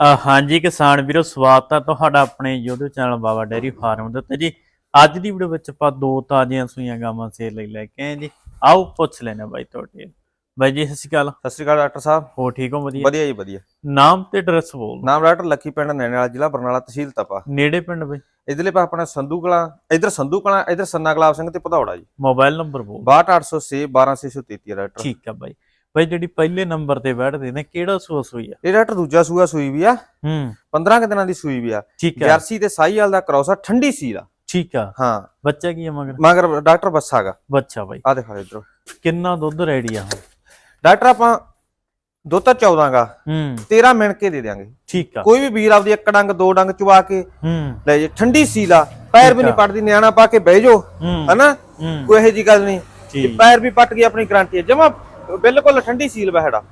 ਹਾਂਜੀ ਕਿਸਾਨ ਵੀਰੋ ਸਵਾਗਤ ਹੈ ਤੁਹਾਡਾ ਆਪਣੇ YouTube channel Baba dairy farm ਦੇ ਉੱਤੇ ਜੀ। ਅੱਜ ਦੀ ਵੀਡੀਓ ਵਿੱਚ ਆਪਾਂ ਦੋ ਤਾਜ਼ੀਆਂ ਸੂਈਆਂ ਗਾਵਾਂ ਸੇਲ ਲਈ ਲੈ ਕੇ ਆਏ ਜੀ। ਆਓ ਪੁੱਛ ਲੈਣਾ ਬਾਈ ਤੁਹਾਡੇ। ਬਾਈ ਜੀ ਸਤਿ ਸ਼੍ਰੀ ਅਕਾਲ। ਸਤਿ ਸ਼੍ਰੀ ਅਕਾਲ ਡਾਕਟਰ ਸਾਹਿਬ। ਹੋ ਠੀਕ ਹੋ? ਵਧੀਆ। ਵਧੀਆ ਜੀ ਵਧੀਆ। ਨਾਮ ਤੇ ਐਡਰੈਸ ਬੋਲ ਨਾਮ ਡਾਕਟਰ ਲੱਕੀ ਪਿੰਡ ਨੈਣੇ ਵਾਲਾ ਜ਼ਿਲ੍ਹਾ ਬਰਨਾਲਾ ਤਹਿਸੀਲ ਤਪਾ। ਨੇੜੇ ਪਿੰਡ ਬਾਈ? ਇਧਰਲੇ ਪਾ ਆਪਣਾ ਸੰਧੂ ਕਲਾਂ ਇਧਰ ਸੰਧੂ ਕਲਾਂ ਇਧਰ ਸੰਨਾ ਗੁਲਾਬ ਸਿੰਘ ਤੇ ਭਦੌੜਾ ਜੀ। ਮੋਬਾਈਲ ਨੰਬਰ ਬੋਲ 62806 12633 ਡਾਕਟਰ। ਠੀਕ ਆ ਬਾਈ। ਬਾਈ ਜਿਹੜੀ ਪਹਿਲੇ ਨੰਬਰ ਤੇ ਬੈਠਦੇ ਨੇ ਕਿਹੜਾ ਸੂਆ ਸੂਈ ਆ? ਇਹ ਡਾਕਟਰ ਦੂਜਾ ਸੂਆ ਸੂਈ ਵੀ ਆ ਹੂੰ। 15 ਕੁ ਦਿਨਾਂ ਦੀ ਸੂਈ ਵੀ ਆ। ਠੀਕ ਆ। ਜਰਸੀ ਤੇ ਸਾਈਵਾਲ ਦਾ ਕ੍ਰੋਸ ਆ ਠੰਡੀ ਸੀ ਦਾ ਠੀਕ ਆ। ਹਾਂ। ਬੱਚਾ ਕੀ ਆ ਮਗਰ? ਮਗਰ ਡਾਕਟਰ ਬੱਸਾਗਾ ਬੱਚਾ ਬਾਈ। ਆ ਦੇਖੋ ਇਧਰ। ਕਿੰਨਾ ਦੁੱਧ ਰੈਡੀ ਆ? ਹੁਣ ਡਾਕਟਰ ਆਪਾਂ ਦੋ ਤਾਂ 14 ਗਾ। ਹੂੰ। 13 ਮਿੰਟ ਕੇ ਦੇ ਦਿਆਂਗੇ। ਠੀਕ ਆ। ਕੋਈ ਵੀ ਵੀਰ ਆਪਦੀ ਇੱਕ ਡੰਗ ਦੋ ਡੰਗ ਚਵਾ ਕੇ ਹੂੰ। ਲੈ ਜੇ ਠੰਡੀ ਸੀ ਦਾ ਪੈਰ ਵੀ ਨਹੀਂ। ਪੜਦੀ ਨਿਆਣਾ ਪਾ ਕੇ ਬਹਿ ਜਾਓ। ਹਨਾ? ਕੋਈ ਇਹੋ ਜੀ ਗੱਲ ਨਹੀਂ ਪੈਰ ਵੀ ਪੱਟ ਗਈ ਆਪਣੀ ਗਾਰੰਟੀ ਹੈ ਜਮਾ ਬਿਲਕੁਲ ਠੰਡੀ ਸੀਲ ਬਹਿੜਾ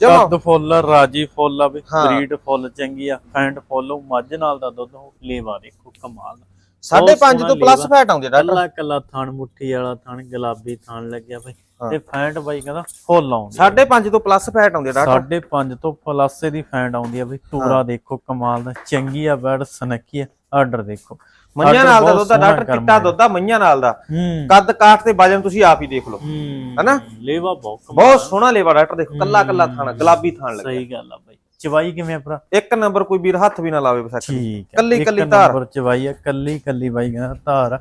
ਜਮਾ। ਕੱਦ ਫੁੱਲ ਰਾਜੀ ਫੁੱਲ ਆ ਵੀ। ਬਰੀਡ ਫੁੱਲ ਚੰਗੀ ਆ ਫੈਂਟ ਫੁੱਲ ਮੱਝ ਨਾਲ ਦਾ ਦੁੱਧ ਲੇਵਾ ਦੇਖੋ ਕਮਾਲ ਦਾ ਸਾਢੇ ਪੰਜ ਸੋਹਣਾ ਤੋਂ ਪਲੱਸ। ਫੈਟ ਆਉਂਦੀ ਡਾਕਟਰ। ਕੱਲਾ ਕੱਲਾ ਥਣ ਮੁੱਠੀ ਵਾਲਾ ਥਣ ਗੁਲਾਬੀ ਥਣ ਲੱਗਿਆ ਬਈ। ਤੇ ਫੈਂਟ ਬਾਈ ਕਹਿੰਦਾ ਫੁੱਲ ਆਉਂਦੀ ਆ। ਸਾਢੇ ਪੰਜ ਤੋਂ ਪਲੱਸ ਫੈਟ ਆਉਂਦੀ ਡਾਕਟਰ। ਸਾਢੇ ਪੰਜ ਤੋਂ ਪਲੱਸ ਦੀ ਫੈਂਟ ਆਉਂਦੀ ਆ ਬਈ। ਤੂਰਾ ਦੇਖੋ ਕਮਾਲ ਦਾ ਚੰਗੀ ਆ ਬੈਡ ਸਨੱਕੀ ਆ ਆਰਡਰ ਦੇਖੋ। ਮਈਆਂ ਨਾਲ ਦਾ ਦੁੱਧ ਆ ਡਾਕਟਰ ਚਿੱਟਾ। ਦੁੱਧ ਆ ਮਈਆਂ ਨਾਲ ਦਾ। ਕੱਦ ਕਾਠ ਤੇ ਵਜਨ ਤੁਸੀਂ ਆਪ ਹੀ ਦੇਖ ਲਓ। ਹਨਾ? ਲੇਵਾ ਬਹੁਤ ਸੋਹਣਾ ਲੇਵਾ ਡਾਕਟਰ ਦੇਖੋ ਕੱਲਾ ਕੱਲਾ ਥਾਣਾ ਗੁਲਾਬੀ ਥਾਣ ਲੱਗਿਆ। ਸਹੀ ਗੱਲ ਆ ਬਾਈ। ਚਵਾਈ ਕਿਵੇਂ ਆ ਭਰਾ? ਇੱਕ ਨੰਬਰ ਕੋਈ ਵੀਰ ਹੱਥ ਵੀ ਨਾ ਲਾਵੇ ਵਿਸਾਖੀ ਠੀਕ ਕੱਲੀ- ਕੱਲੀ ਧਾਰ। ਨੰਬਰ ਚ ਬਾਈ ਆ ਕੱਲੀ ਕੱਲੀ ਬਾਈ ਕਹਿੰਦਾ ਧਾਰ।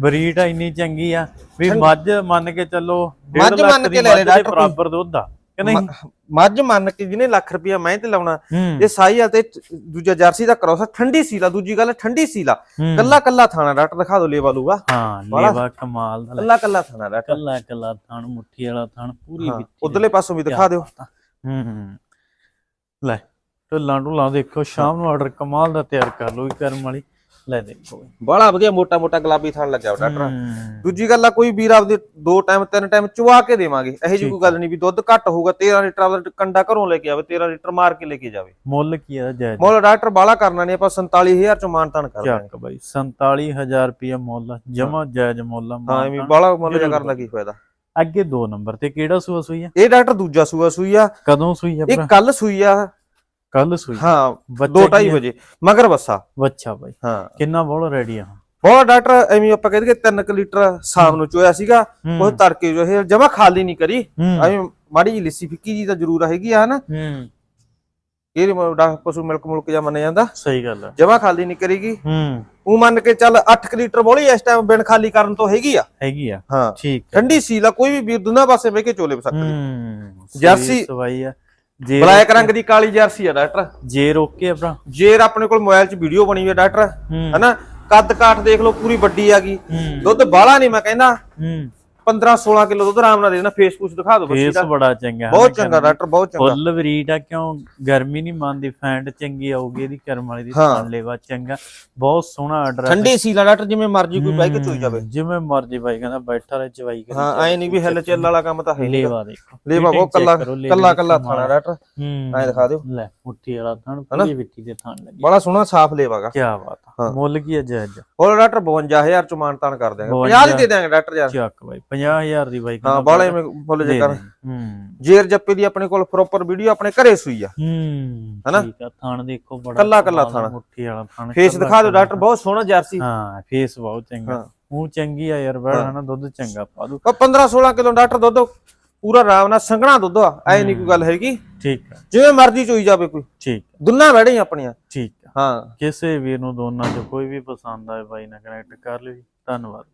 ਬਰੀਡ ਆ ਇੰਨੀ ਚੰਗੀ ਆ। ਵੀ ਮੱਝ ਮੰਨ ਕੇ ਚੱਲੋ ਡੇਢ ਮੱਝ ਲੱਖ ਮੰਨ ਦੀ ਕੇ ਲੈ ਲੈ ਮੱਝ। ਬਰਾਬਰ ਦੁੱਧ ਆ। ਕਿ ਨਹੀਂ? ਮੱਝ ਮੰਨ ਕੇ ਜਿਹਨੇ ਲੱਖ ਰੁਪਇਆ ਮੈਂ ਤੇ ਲਾਉਣਾ ਇਹ ਸਾਈ ਆ ਤੇ ਦੂਜਾ ਜਰਸੀ ਦਾ ਕਰੋਸ ਠੰਡੀ ਸੀਲਾ ਦੂਜੀ ਗੱਲ ਠੰਡੀ ਸੀਲਾ। ਕੱਲਾ ਕੱਲਾ ਥਾਣਾ ਡਾਕਟਰ ਦਿਖਾ ਦਿਓ ਲੇਵਾ ਲੂਗਾ। ਹਾਂ ਲੇਵਾ ਕਮਾਲ ਦਾ। ਕੱਲਾ ਕੱਲਾ ਥਾਣਾ ਡਾਕਟਰ। ਕੱਲਾ ਕੱਲਾ ਥਣ ਮੁੱਠੀ ਵਾਲਾ ਥਣ ਪੂਰੀ ਵਿੱਚੀ ਉਧਰਲੇ ਪਾਸੋਂ ਵੀ ਦਿਖਾ ਦਿਓ। ਹੂੰ ਹੂੰ। ਲੈ ਢੁੱਲਾਂ ਢੁੱਲਾਂ ਦੇਖੋ ਸ਼ਾਮ ਨੂੰ ਆਰਡਰ ਕਮਾਲ ਦਾ ਤਿਆਰ ਕਰ ਵੀ ਕਰਮ ਵਾਲੀ। ਲੈ ਬਈ। ਬੜਾ ਵਧੀਆ ਮੋਟਾ ਮੋਟਾ ਗੁਲਾਬੀ ਥਾਣ ਲੱਗਿਆ ਡਾਕਟਰ। ਹੂੰ। ਦੂਜੀ ਗੱਲ ਆ ਕੋਈ ਵੀਰ ਆਪਦੇ ਦੋ ਟਾਈਮ ਤਿੰਨ ਟਾਈਮ ਚਵਾ ਕੇ ਦੇਵਾਂਗੇ। ਇਹੋ ਜਿਹੀ ਕੋਈ ਗੱਲ ਨਹੀਂ ਵੀ ਦੁੱਧ ਘੱਟ ਹੋਊਗਾ 13 ਲੀਟਰ ਆਪਦਾ ਕੰਡਾ ਘਰੋਂ ਲੈ ਕੇ ਆਵੇ 13 ਲੀਟਰ ਮਾਰ ਕੇ ਲੈ ਕੇ ਜਾਵੇ। ਮੁੱਲ ਕੀ ਆ ਜਾਇਜ਼ ਮੁੱਲ ਡਾਕਟਰ ਬਾਲਾ ਕਰਨਾ ਨਹੀਂ ਆਪਾਂ 47000 ਚ ਮਾਨਤਾਨ ਕਰ ਦਾਂਗੇ ਚੱਕ ਬਾਈ 47000 ਰੁਪਏ ਮੁੱਲ ਜਮਾ ਜਾਇਜ਼ ਮੁੱਲ ਹਾਂ ਮਾਨਤਾਨ। ਬਾਲਾ ਮੁੱਲ ਜ਼ਰੂਰ ਕਰਨ ਦਾ ਕੀ ਫਾਇਦਾ? ਅੱਗੇ ਦੋ ਨੰਬਰ ਤੇ ਕਿਹੜਾ ਸੂਆ ਸੂਈ ਆ? ਇਹ ਡਾਕਟਰ ਦੂਜਾ ਸੂਆ ਸੂਈ ਆ। ਕਦੋਂ ਸੂਈ ਆ ਇਹ ਕੱਲ ਸੂਈ ਆ। ਕੱਲ ਸੂਈ। ਹਾਂ ਬੱਚਾ 2:30 ਕੀ? ਵਜੇ ਮਗਰ ਬੱਸਾ। ਬੱਚਾ ਬਾਈ ਹਾਂ। ਕਿੰਨਾ ਬੋਲ ਰੈਡੀ ਆ ਬਹੁਤ ਡਾਕਟਰ ਐਵੇਂ ਆਪਾਂ ਕਹਿੰਦੇ 3 ਲੀਟਰ ਸ਼ਾਮ ਨੂੰ ਚੋਇਆ ਸੀਗਾ ਹੂੰ। ਉਹ ਤੜਕੇ ਜੋ ਇਹ ਜਮਾ ਖਾਲੀ ਨਹੀਂ ਕਰੀ। ਹੂੰ। ਐਵੇਂ ਮਾੜੀ ਜੀ ਲਿੱਸੀ ਫਿੱਕੀ ਜੀ ਤਾਂ ਜ਼ਰੂਰ ਹੈਗੀ ਆ ਹਨਾ? ਹੂੰ। ਇਹ ਡਾਕਟਰ ਪਸ਼ੂ ਮਿਲਕ ਮੁਲਕ ਜਾਂ ਮੰਨਿਆ ਜਾਂਦਾ। ਸਹੀ ਗੱਲ ਆ। ਜਮਾ ਖਾਲੀ ਨਹੀਂ ਕਰੀਗੀ। ਹੂੰ। ਉਹ ਮੰਨ ਕੇ ਚੱਲ 8 ਲੀਟਰ ਬੋਲੀ ਇਸ ਟਾਈਮ ਬਿਨ ਖਾਲੀ ਕਰਨ ਤੋਂ ਹੈਗੀ ਆ। ਹੈਗੀ ਆ। ਹਾਂ। ਠੀਕ ਹੈ ਠੰਡੀ ਸੀਲ ਆ ਕੋਈ ਵੀ ਵੀਰ ਦੁਨਾ ਪਾਸੇ ਬਹਿ ਕੇ ਚੋਲੇ ਸਕਦਾ ਹੂੰ। ਜਰਸੀ- ਸਵਾਈ ਆ। ਜੇ ਬਲੈਕ ਰੰਗ ਦੀ ਕਾਲੀ ਜਰਸੀ ਆ ਡਾਕਟਰ। ਜੇ ਰੋਕੇ ਆ ਭਰਾ ਜੇਰ ਆਪਣੇ ਕੋਲ ਮੋਬਾਈਲ 'ਚ ਵੀਡੀਓ ਬਣੀ ਹੋਈ ਹੈ ਡਾਕਟਰ ਹਨਾ? ਕੱਦ ਕਾਠ ਦੇਖ ਲਓ ਪੂਰੀ ਵੱਡੀ ਆ ਗਈ। ਦੁੱਧ ਬਾਹਲਾ ਨਹੀਂ ਮੈਂ ਕਹਿੰਦਾ। ਹੂੰ। 15 16 ਕਿਲੋ ਦੁੱਧ ਆਰਾਮ ਨਾਲ ਦੇ ਦੇਣਾ ਫੇਸ ਕੁਛ ਦਿਖਾ ਦਿਓ ਬੱਚੀ ਫੇਸ ਦਾ ਬੜਾ ਚੰਗਾ ਹੈ ਬਹੁਤ ਨਾ ਚੰਗਾ ਡਾਕਟਰ ਬਹੁਤ ਚੰਗਾ। ਫੁੱਲ ਬਰੀਡ ਆ ਕਿਉਂ? ਗਰਮੀ ਨਹੀਂ ਮੰਨਦੀ ਫੈਂਟ ਚੰਗੀ ਆਊਗੀ ਇਹਦੀ ਕਰਮ ਵਾਲੀ ਦੀ ਹਾਂ। ਲੇਵਾ ਚੰਗਾ। ਬਹੁਤ ਸੋਹਣਾ ਆਰਡਰ ਠੰਡੀ ਸੀਲ ਡਾਕਟਰ ਜਿਵੇਂ ਮਰਜ਼ੀ ਕੋਈ ਬਹਿ ਕੇ ਚੋਈ ਜਾਵੇ। ਜਿਵੇਂ ਮਰਜ਼ੀ ਬਾਈ ਕਹਿੰਦਾ ਬੈਠਾ ਰਹਿ ਚਵਾਈ ਕਰੀ ਹਾਂ ਐ ਨਹੀਂ ਵੀ ਹਿੱਲ ਚੱਲ ਵਾਲਾ ਕੰਮ ਤਾਂ ਹੈ ਨਹੀਂ ਲੇਵਾ ਦੇਖੋ ਲੇਵਾ ਉਹ ਕੱਲਾ ਕੱਲਾ ਕੱਲਾ। ਥਾਣਾ ਡਾਕਟਰ ਹੂੰ। ਐ ਦਿਖਾ ਦਿਓ। ਲੈ ਮੁੱਠੀ ਵਾਲਾ ਥਣ ਪੂਰੀ ਵਿੱਟੀ ਦੇ ਥਣ ਲੱਗੀ। ਬੜਾ ਸੋਹਣਾ ਸਾਫ਼ ਲੇਵਾਗਾ ਕੀ ਬਾਤ ਆ ਹਾਂ। ਮੁੱਲ ਕੀ ਹੈ ਜਾਇਜ਼ ਹੋਰ ਡਾਕਟਰ 52000 ਚ ਮਾਨਤਾਨ ਕਰ ਦਿਆਂਗੇ। 52 50 ਦੀ ਦੇ ਦਿਆਂਗੇ ਡਾਕਟਰ ਯਾਰ। ਚੱਕ ਬਾਈ 50000 ਦੀ ਬਾਈ ਹਾਂ ਕਹਿੰਦਾ ਬਾਲੇ ਮੁੱਲ ਜੇ ਦੇ ਕਰ ਦੇ। ਹੂੰ। ਜੇਰ ਜੱਪੇ ਦੀ ਆਪਣੇ ਕੋਲ ਪ੍ਰੋਪਰ ਵੀਡੀਓ ਆਪਣੇ ਘਰੇ ਸੂਈ ਆ। ਹੂੰ ਹਨਾ? ਠੀਕ ਆ ਥਣ ਦੇਖੋ ਬੜਾ ਕੱਲਾ- ਕੱਲਾ ਥਣ। ਮੁੱਠੀ ਵਾਲਾ ਥਣ ਫੇਸ ਦਿਖਾ ਦਿਓ ਡਾਕਟਰ ਬਹੁਤ ਸੋਹਣਾ ਜਰਸੀ। ਹਾਂ ਫੇਸ ਬਹੁਤ ਚੰਗਾ। ਉਹ ਚੰਗੀ ਆ ਯਾਰ ਬੜਾ ਹਨਾ ਦੁੱਧ ਚੰਗਾ ਪਾ ਦੂ ਉਹ 15 16 ਕਿਲੋ ਡਾਕਟਰ ਦੁੱਧ ਪੂਰਾ ਆਰਾਮ ਨਾਲ ਸੰਘਣਾ ਦੁੱਧ ਆ। ਐ ਨਹੀਂ ਕੋਈ ਗੱਲ ਹੈਗੀ। ਠੀਕ ਆ। ਜਿਵੇਂ ਮਰਜ਼ੀ ਚੋਈ ਜਾਵੇ ਕੋਈ। ਠੀਕ ਦੁੰਨਾ ਵੜੇ ਆਪਣੀਆਂ। ਠੀਕ ਹਾਂ। ਕਿਸੇ ਵੀਰ ਨੂੰ ਦੋਨਾਂ ਚੋਂ ਕੋਈ ਵੀ ਪਸੰਦ ਆਏ ਬਾਈ ਨਾਲ ਕਨੈਕਟ ਕਰ ਲਿਓ ਜੀ। ਧੰਨਵਾਦ।